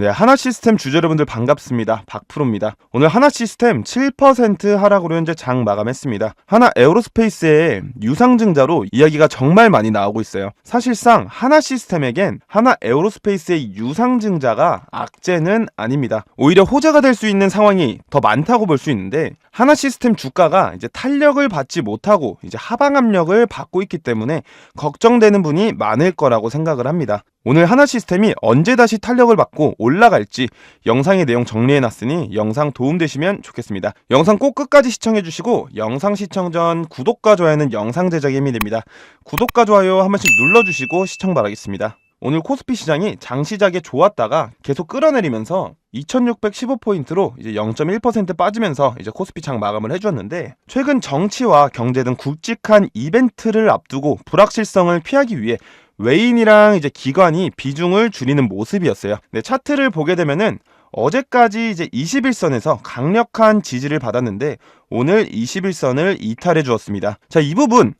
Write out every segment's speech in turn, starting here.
네, 하나 시스템 주주 여러분들 반갑습니다. 박프로입니다. 오늘 하나 시스템 7% 하락으로 현재 장 마감했습니다. 하나 에어로스페이스의 유상증자로 이야기가 정말 많이 나오고 있어요. 사실상 하나 시스템에겐 하나 에어로스페이스의 유상증자가 악재는 아닙니다. 오히려 호재가 될 수 있는 상황이 더 많다고 볼 수 있는데 하나 시스템 주가가 이제 탄력을 받지 못하고 이제 하방 압력을 받고 있기 때문에 걱정되는 분이 많을 거라고 생각을 합니다. 오늘 하나 시스템이 언제 다시 탄력을 받고 올라갈지 영상의 내용 정리해 놨으니 영상 도움되시면 좋겠습니다. 영상 꼭 끝까지 시청해 주시고 영상 시청 전 구독과 좋아요는 영상 제작에 힘이 됩니다. 구독과 좋아요 한 번씩 눌러 주시고 시청 바라겠습니다. 오늘 코스피 시장이 장시작에 좋았다가 계속 끌어내리면서 2615포인트로 이제 0.1% 빠지면서 이제 코스피 장 마감을 해주었는데 최근 정치와 경제 등 굵직한 이벤트를 앞두고 불확실성을 피하기 위해 외인이랑 이제 기관이 비중을 줄이는 모습이었어요. 네, 차트를 보게 되면은 어제까지 이제 21선에서 강력한 지지를 받았는데 오늘 21선을 이탈해 주었습니다. 자, 이 부분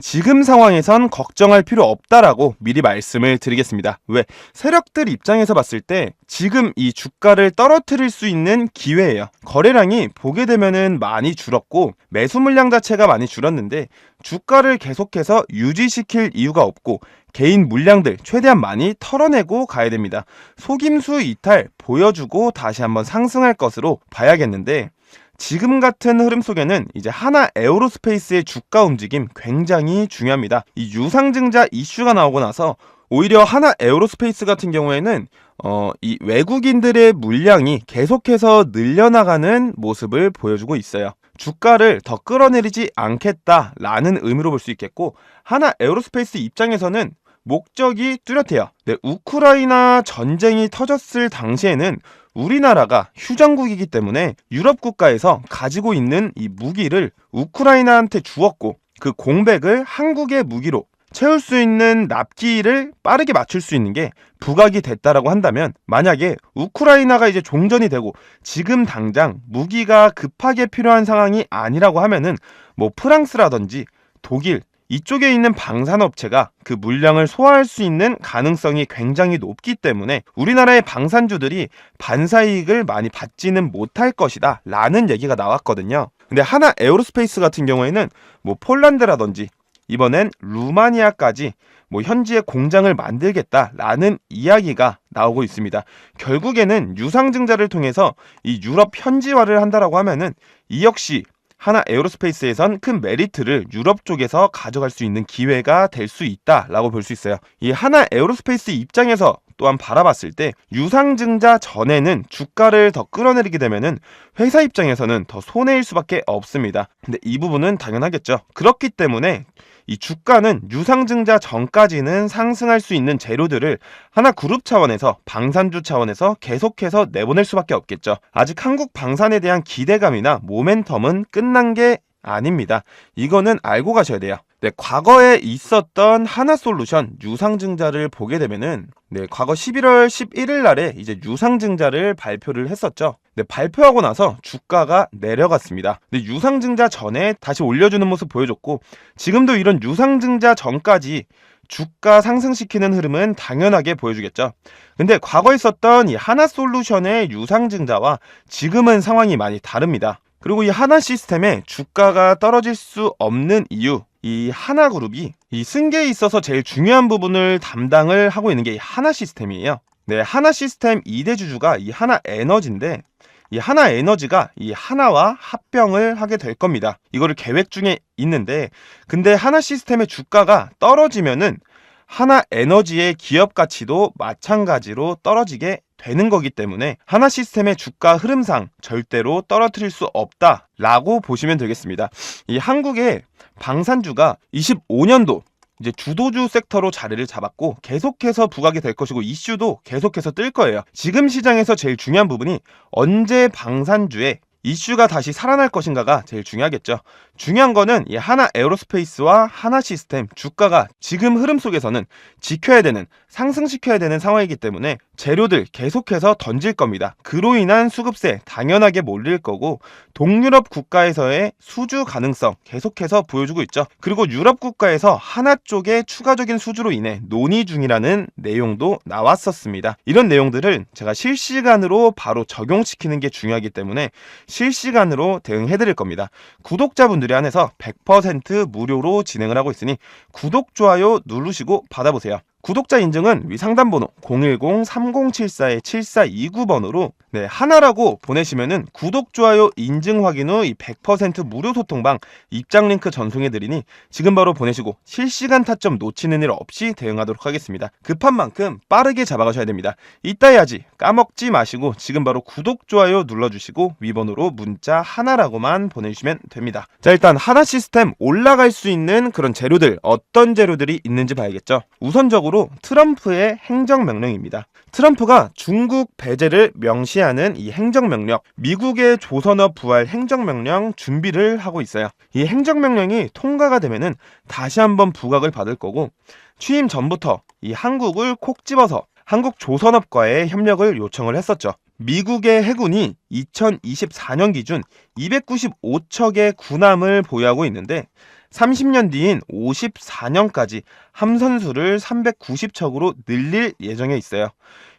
지금 상황에선 걱정할 필요 없다라고 미리 말씀을 드리겠습니다. 왜? 세력들 입장에서 봤을 때 지금 이 주가를 떨어뜨릴 수 있는 기회예요. 거래량이 보게 되면은 많이 줄었고 매수 물량 자체가 많이 줄었는데 주가를 계속해서 유지시킬 이유가 없고 개인 물량들 최대한 많이 털어내고 가야 됩니다. 속임수 이탈 보여주고 다시 한번 상승할 것으로 봐야겠는데 지금 같은 흐름 속에는 이제 하나 에어로스페이스의 주가 움직임 굉장히 중요합니다. 이 유상증자 이슈가 나오고 나서 오히려 하나 에어로스페이스 같은 경우에는 어, 이 외국인들의 물량이 계속해서 늘려나가는 모습을 보여주고 있어요. 주가를 더 끌어내리지 않겠다라는 의미로 볼 수 있겠고 하나 에어로스페이스 입장에서는 목적이 뚜렷해요. 네, 우크라이나 전쟁이 터졌을 당시에는 우리나라가 휴전국이기 때문에 유럽 국가에서 가지고 있는 이 무기를 우크라이나한테 주었고 그 공백을 한국의 무기로 채울 수 있는 납기를 빠르게 맞출 수 있는 게 부각이 됐다라고 한다면 만약에 우크라이나가 이제 종전이 되고 지금 당장 무기가 급하게 필요한 상황이 아니라고 하면은 뭐 프랑스라든지 독일 이쪽에 있는 방산업체가 그 물량을 소화할 수 있는 가능성이 굉장히 높기 때문에 우리나라의 방산주들이 반사이익을 많이 받지는 못할 것이다 라는 얘기가 나왔거든요. 근데 하나 에어로스페이스 같은 경우에는 뭐 폴란드라든지 이번엔 루마니아까지 뭐 현지에 공장을 만들겠다라는 이야기가 나오고 있습니다. 결국에는 유상증자를 통해서 이 유럽 현지화를 한다라고 하면은 이 역시 하나 에어로스페이스에선 큰 메리트를 유럽 쪽에서 가져갈 수 있는 기회가 될 수 있다라고 볼 수 있어요. 이 하나 에어로스페이스 입장에서 또한 바라봤을 때 유상증자 전에는 주가를 더 끌어내리게 되면은 회사 입장에서는 더 손해일 수밖에 없습니다. 근데 이 부분은 당연하겠죠. 그렇기 때문에 이 주가는 유상증자 전까지는 상승할 수 있는 재료들을 하나 그룹 차원에서 방산주 차원에서 계속해서 내보낼 수밖에 없겠죠. 아직 한국 방산에 대한 기대감이나 모멘텀은 끝난 게 아닙니다. 이거는 알고 가셔야 돼요. 네, 과거에 있었던 하나솔루션 유상증자를 보게 되면은 네, 과거 11월 11일 날에 이제 유상증자를 발표를 했었죠. 네, 발표하고 나서 주가가 내려갔습니다. 근데 유상증자 전에 다시 올려주는 모습 보여줬고 지금도 이런 유상증자 전까지 주가 상승시키는 흐름은 당연하게 보여주겠죠. 근데 과거에 있었던 이 하나솔루션의 유상증자와 지금은 상황이 많이 다릅니다. 그리고 이 하나 시스템의 주가가 떨어질 수 없는 이유 이 하나 그룹이 이 승계에 있어서 제일 중요한 부분을 담당을 하고 있는 게 이 하나 시스템이에요. 네, 하나 시스템 2대 주주가 이 하나 에너지인데 이 하나 에너지가 이 하나와 합병을 하게 될 겁니다. 이거를 계획 중에 있는데 근데 하나 시스템의 주가가 떨어지면은 하나 에너지의 기업 가치도 마찬가지로 떨어지게 되는 거기 때문에 하나 시스템의 주가 흐름상 절대로 떨어뜨릴 수 없다 라고 보시면 되겠습니다. 이 한국의 방산주가 25년도 이제 주도주 섹터로 자리를 잡았고 계속해서 부각이 될 것이고 이슈도 계속해서 뜰 거예요. 지금 시장에서 제일 중요한 부분이 언제 방산주에 이슈가 다시 살아날 것인가가 제일 중요하겠죠. 중요한 거는 이 하나 에어로스페이스와 하나 시스템 주가가 지금 흐름 속에서는 지켜야 되는 상승시켜야 되는 상황이기 때문에 재료들 계속해서 던질 겁니다. 그로 인한 수급세 당연하게 몰릴 거고 동유럽 국가에서의 수주 가능성 계속해서 보여주고 있죠. 그리고 유럽 국가에서 하나 쪽에 추가적인 수주로 인해 논의 중이라는 내용도 나왔었습니다. 이런 내용들을 제가 실시간으로 바로 적용시키는 게 중요하기 때문에 실시간으로 대응해 드릴 겁니다. 구독자분들 이 한해서 100% 무료로 진행을 하고 있으니 구독, 좋아요 누르시고 받아보세요. 구독자 인증은 위 상담번호 010-3074-7429번으로 네, 하나라고 보내시면은 구독, 좋아요 인증 확인 후 이 100% 무료 소통방 입장 링크 전송해 드리니 지금 바로 보내시고 실시간 타점 놓치는 일 없이 대응하도록 하겠습니다. 급한 만큼 빠르게 잡아가셔야 됩니다. 이따 해야지 까먹지 마시고 지금 바로 구독, 좋아요 눌러 주시고 위번호로 문자 하나라고만 보내 주시면 됩니다. 자 일단 하나 시스템 올라갈 수 있는 그런 재료들 어떤 재료들이 있는지 봐야겠죠. 우선적으 로 트럼프의 행정명령입니다. 트럼프가 중국 배제를 명시하는 이 행정명령, 미국의 조선업 부활 행정명령 준비를 하고 있어요. 이 행정명령이 통과가 되면은 다시 한번 부각을 받을 거고 취임 전부터 이 한국을 콕 집어서 한국 조선업과의 협력을 요청을 했었죠. 미국의 해군이 2024년 기준 295척의 군함을 보유하고 있는데 30년 뒤인 54년까지 함선수를 390척으로 늘릴 예정에 있어요.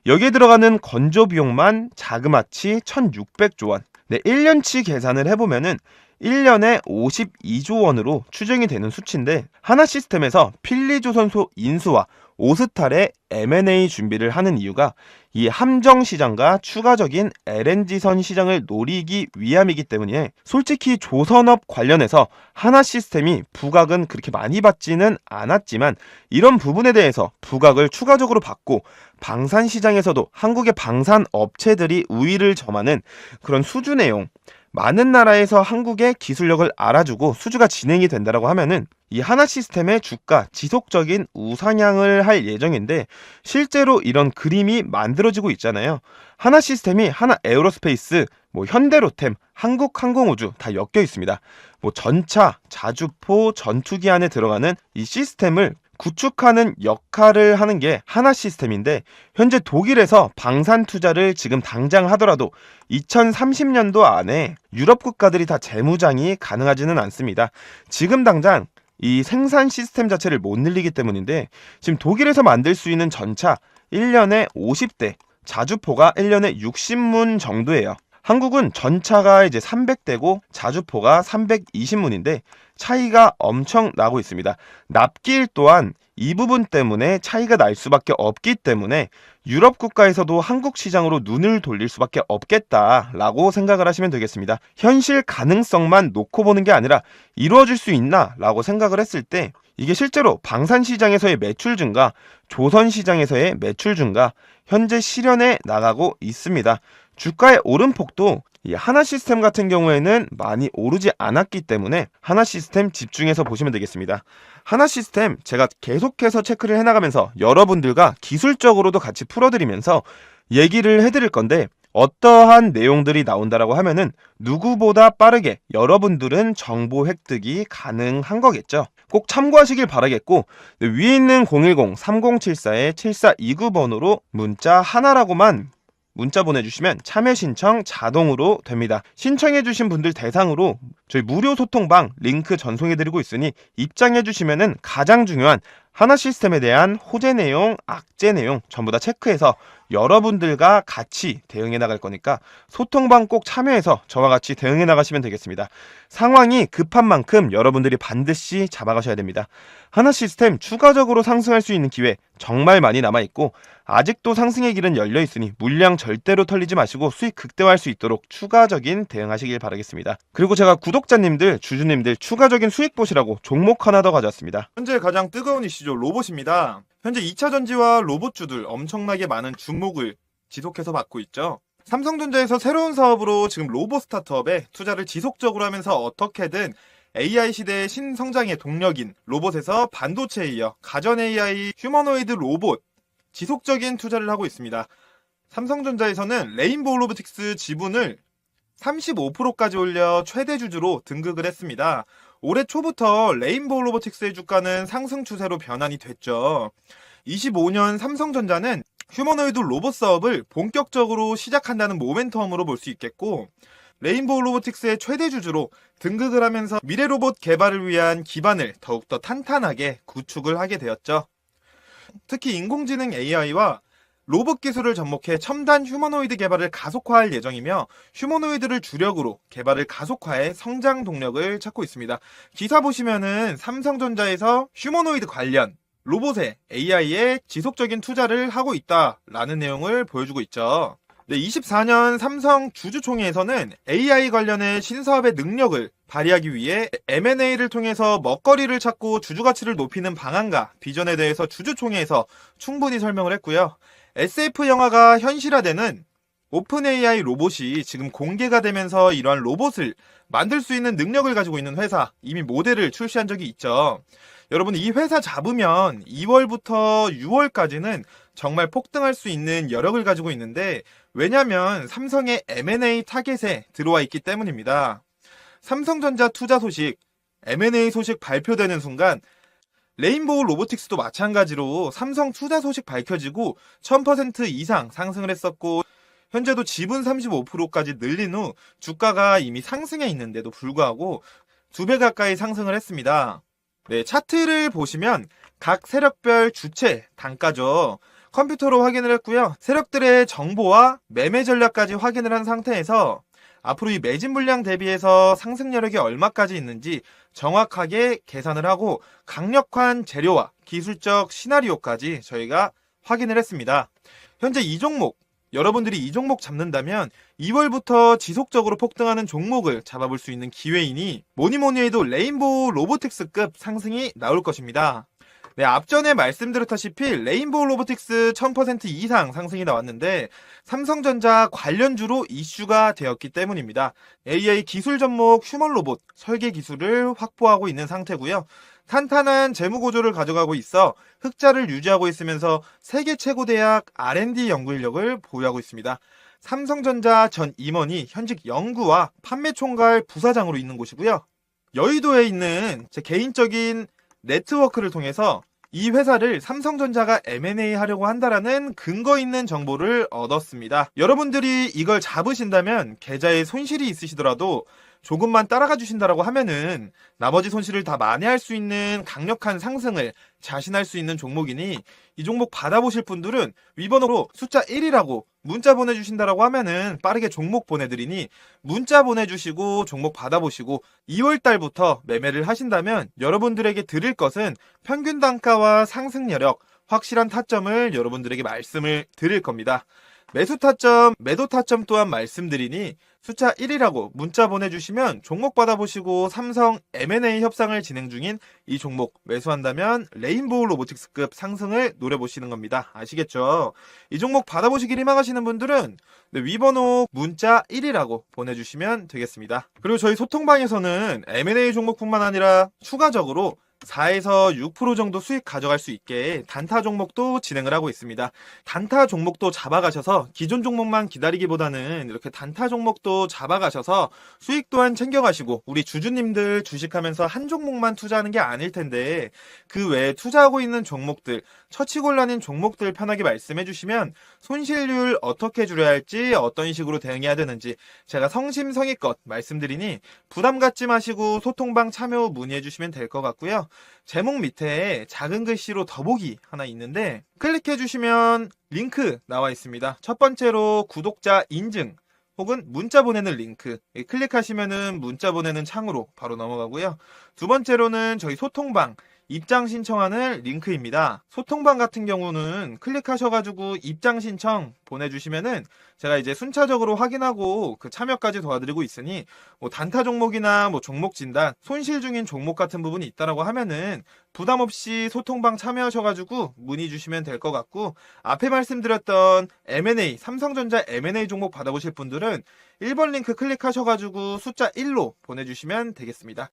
여기에 들어가는 건조 비용만 자그마치 1,600조 원. 네, 1년치 계산을 해보면은 1년에 52조 원으로 추정이 되는 수치인데 하나 시스템에서 필리조선소 인수와 오스탈의 M&A 준비를 하는 이유가 이 함정 시장과 추가적인 LNG선 시장을 노리기 위함이기 때문에 솔직히 조선업 관련해서 하나 시스템이 부각은 그렇게 많이 받지는 않았지만 이런 부분에 대해서 부각을 추가적으로 받고 방산 시장에서도 한국의 방산 업체들이 우위를 점하는 그런 수주 내용 많은 나라에서 한국의 기술력을 알아주고 수주가 진행이 된다라고 하면은 이 하나 시스템의 주가 지속적인 우상향을 할 예정인데 실제로 이런 그림이 만들어지고 있잖아요. 하나 시스템이 하나 에어로스페이스, 뭐 현대로템, 한국항공우주 다 엮여 있습니다. 뭐 전차, 자주포, 전투기 안에 들어가는 이 시스템을 구축하는 역할을 하는 게 하나 시스템인데 현재 독일에서 방산 투자를 지금 당장 하더라도 2030년도 안에 유럽 국가들이 다 재무장이 가능하지는 않습니다. 지금 당장 이 생산 시스템 자체를 못 늘리기 때문인데 지금 독일에서 만들 수 있는 전차 1년에 50대, 자주포가 1년에 60문 정도예요. 한국은 전차가 이제 300대고 자주포가 320문인데 차이가 엄청 나고 있습니다. 납기일 또한 이 부분 때문에 차이가 날 수밖에 없기 때문에 유럽 국가에서도 한국 시장으로 눈을 돌릴 수밖에 없겠다라고 생각을 하시면 되겠습니다. 현실 가능성만 놓고 보는 게 아니라 이루어질 수 있나라고 생각을 했을 때 이게 실제로 방산 시장에서의 매출 증가, 조선 시장에서의 매출 증가, 현재 실현해 나가고 있습니다. 주가의 오름폭도 이 하나 시스템 같은 경우에는 많이 오르지 않았기 때문에 하나 시스템 집중해서 보시면 되겠습니다. 하나 시스템 제가 계속해서 체크를 해나가면서 여러분들과 기술적으로도 같이 풀어드리면서 얘기를 해드릴 건데 어떠한 내용들이 나온다라고 하면은 누구보다 빠르게 여러분들은 정보 획득이 가능한 거겠죠. 꼭 참고하시길 바라겠고 네, 위에 있는 010-3074-7429번으로 문자 하나라고만 문자 보내주시면 참여 신청 자동으로 됩니다. 신청해주신 분들 대상으로 저희 무료 소통방 링크 전송해드리고 있으니 입장해주시면은 가장 중요한 하나 시스템에 대한 호재 내용, 악재 내용 전부 다 체크해서 여러분들과 같이 대응해 나갈 거니까 소통방 꼭 참여해서 저와 같이 대응해 나가시면 되겠습니다. 상황이 급한 만큼 여러분들이 반드시 잡아가셔야 됩니다. 하나 시스템 추가적으로 상승할 수 있는 기회 정말 많이 남아 있고 아직도 상승의 길은 열려 있으니 물량 절대로 털리지 마시고 수익 극대화할 수 있도록 추가적인 대응하시길 바라겠습니다. 그리고 제가 구독자님들, 주주님들 추가적인 수익 보시라고 종목 하나 더 가져왔습니다. 현재 가장 뜨거운 이슈죠 로봇입니다. 현재 2차 전지와 로봇주들 엄청나게 많은 주목을 지속해서 받고 있죠. 삼성전자에서 새로운 사업으로 지금 로봇 스타트업에 투자를 지속적으로 하면서 어떻게든 AI 시대의 신성장의 동력인 로봇에서 반도체에 이어 가전 AI, 휴머노이드 로봇 지속적인 투자를 하고 있습니다. 삼성전자에서는 레인보우 로보틱스 지분을 35%까지 올려 최대 주주로 등극을 했습니다. 올해 초부터 레인보우 로보틱스의 주가는 상승 추세로 변환이 됐죠. 25년 삼성전자는 휴머노이드 로봇 사업을 본격적으로 시작한다는 모멘텀으로 볼 수 있겠고, 레인보우 로보틱스의 최대 주주로 등극을 하면서 미래 로봇 개발을 위한 기반을 더욱더 탄탄하게 구축을 하게 되었죠. 특히 인공지능 AI와 로봇 기술을 접목해 첨단 휴머노이드 개발을 가속화할 예정이며 휴머노이드를 주력으로 개발을 가속화해 성장 동력을 찾고 있습니다. 기사 보시면은 삼성전자에서 휴머노이드 관련 로봇에 AI에 지속적인 투자를 하고 있다라는 내용을 보여주고 있죠. 네, 24년 삼성 주주총회에서는 AI 관련의 신사업의 능력을 발휘하기 위해 M&A를 통해서 먹거리를 찾고 주주 가치를 높이는 방안과 비전에 대해서 주주총회에서 충분히 설명을 했고요. SF 영화가 현실화되는 오픈 AI 로봇이 지금 공개가 되면서 이러한 로봇을 만들 수 있는 능력을 가지고 있는 회사 이미 모델을 출시한 적이 있죠. 여러분 이 회사 잡으면 2월부터 6월까지는 정말 폭등할 수 있는 여력을 가지고 있는데 왜냐하면 삼성의 M&A 타겟에 들어와 있기 때문입니다. 삼성전자 투자 소식, M&A 소식 발표되는 순간 레인보우 로보틱스도 마찬가지로 삼성 투자 소식 밝혀지고 1000% 이상 상승을 했었고 현재도 지분 35%까지 늘린 후 주가가 이미 상승해 있는데도 불구하고 두 배 가까이 상승을 했습니다. 네, 차트를 보시면 각 세력별 주체 단가죠. 컴퓨터로 확인을 했고요. 세력들의 정보와 매매 전략까지 확인을 한 상태에서 앞으로 이 매진 물량 대비해서 상승 여력이 얼마까지 있는지 정확하게 계산을 하고 강력한 재료와 기술적 시나리오까지 저희가 확인을 했습니다. 현재 이 종목 여러분들이 이 종목 잡는다면 2월부터 지속적으로 폭등하는 종목을 잡아볼 수 있는 기회이니 뭐니뭐니 해도 레인보우 로보틱스급 상승이 나올 것입니다. 네, 앞전에 말씀드렸다시피 레인보우 로보틱스 1000% 이상 상승이 나왔는데 삼성전자 관련주로 이슈가 되었기 때문입니다. AI 기술 접목 휴먼 로봇 설계 기술을 확보하고 있는 상태고요. 탄탄한 재무 구조를 가져가고 있어 흑자를 유지하고 있으면서 세계 최고 대학 R&D 연구 인력을 보유하고 있습니다. 삼성전자 전 임원이 현직 연구와 판매 총괄 부사장으로 있는 곳이고요. 여의도에 있는 제 개인적인 네트워크를 통해서 이 회사를 삼성전자가 M&A 하려고 한다라는 근거 있는 정보를 얻었습니다. 여러분들이 이걸 잡으신다면 계좌에 손실이 있으시더라도 조금만 따라가 주신다라고 하면은 나머지 손실을 다 만회할 수 있는 강력한 상승을 자신할 수 있는 종목이니 이 종목 받아보실 분들은 위번호로 숫자 1이라고 문자 보내주신다라고 하면은 빠르게 종목 보내드리니 문자 보내주시고 종목 받아보시고 2월 달부터 매매를 하신다면 여러분들에게 드릴 것은 평균 단가와 상승 여력, 확실한 타점을 여러분들에게 말씀을 드릴 겁니다. 매수 타점, 매도 타점 또한 말씀드리니 숫자 1이라고 문자 보내주시면 종목 받아보시고 삼성 M&A 협상을 진행 중인 이 종목 매수한다면 레인보우 로보틱스급 상승을 노려보시는 겁니다. 아시겠죠? 이 종목 받아보시길 희망하시는 분들은 네, 위번호 문자 1이라고 보내주시면 되겠습니다. 그리고 저희 소통방에서는 M&A 종목뿐만 아니라 추가적으로 4에서 6% 정도 수익 가져갈 수 있게 단타 종목도 진행을 하고 있습니다. 단타 종목도 잡아가셔서 기존 종목만 기다리기보다는 이렇게 단타 종목도 잡아가셔서 수익 또한 챙겨가시고 우리 주주님들 주식하면서 한 종목만 투자하는 게 아닐 텐데 그 외에 투자하고 있는 종목들 처치곤란인 종목들 편하게 말씀해 주시면 손실률 어떻게 줄여야 할지 어떤 식으로 대응해야 되는지 제가 성심성의껏 말씀드리니 부담 갖지 마시고 소통방 참여 후 문의해 주시면 될 것 같고요. 제목 밑에 작은 글씨로 더보기 하나 있는데 클릭해 주시면 링크 나와 있습니다. 첫 번째로 구독자 인증 혹은 문자 보내는 링크 예, 클릭하시면은 문자 보내는 창으로 바로 넘어가고요. 두 번째로는 저희 소통방 입장 신청하는 링크입니다. 소통방 같은 경우는 클릭하셔가지고 입장 신청 보내주시면은 제가 이제 순차적으로 확인하고 그 참여까지 도와드리고 있으니 뭐 단타 종목이나 뭐 종목 진단, 손실 중인 종목 같은 부분이 있다라고 하면은 부담 없이 소통방 참여하셔가지고 문의 주시면 될 것 같고 앞에 말씀드렸던 M&A 삼성전자 M&A 종목 받아보실 분들은 1번 링크 클릭하셔가지고 숫자 1로 보내주시면 되겠습니다.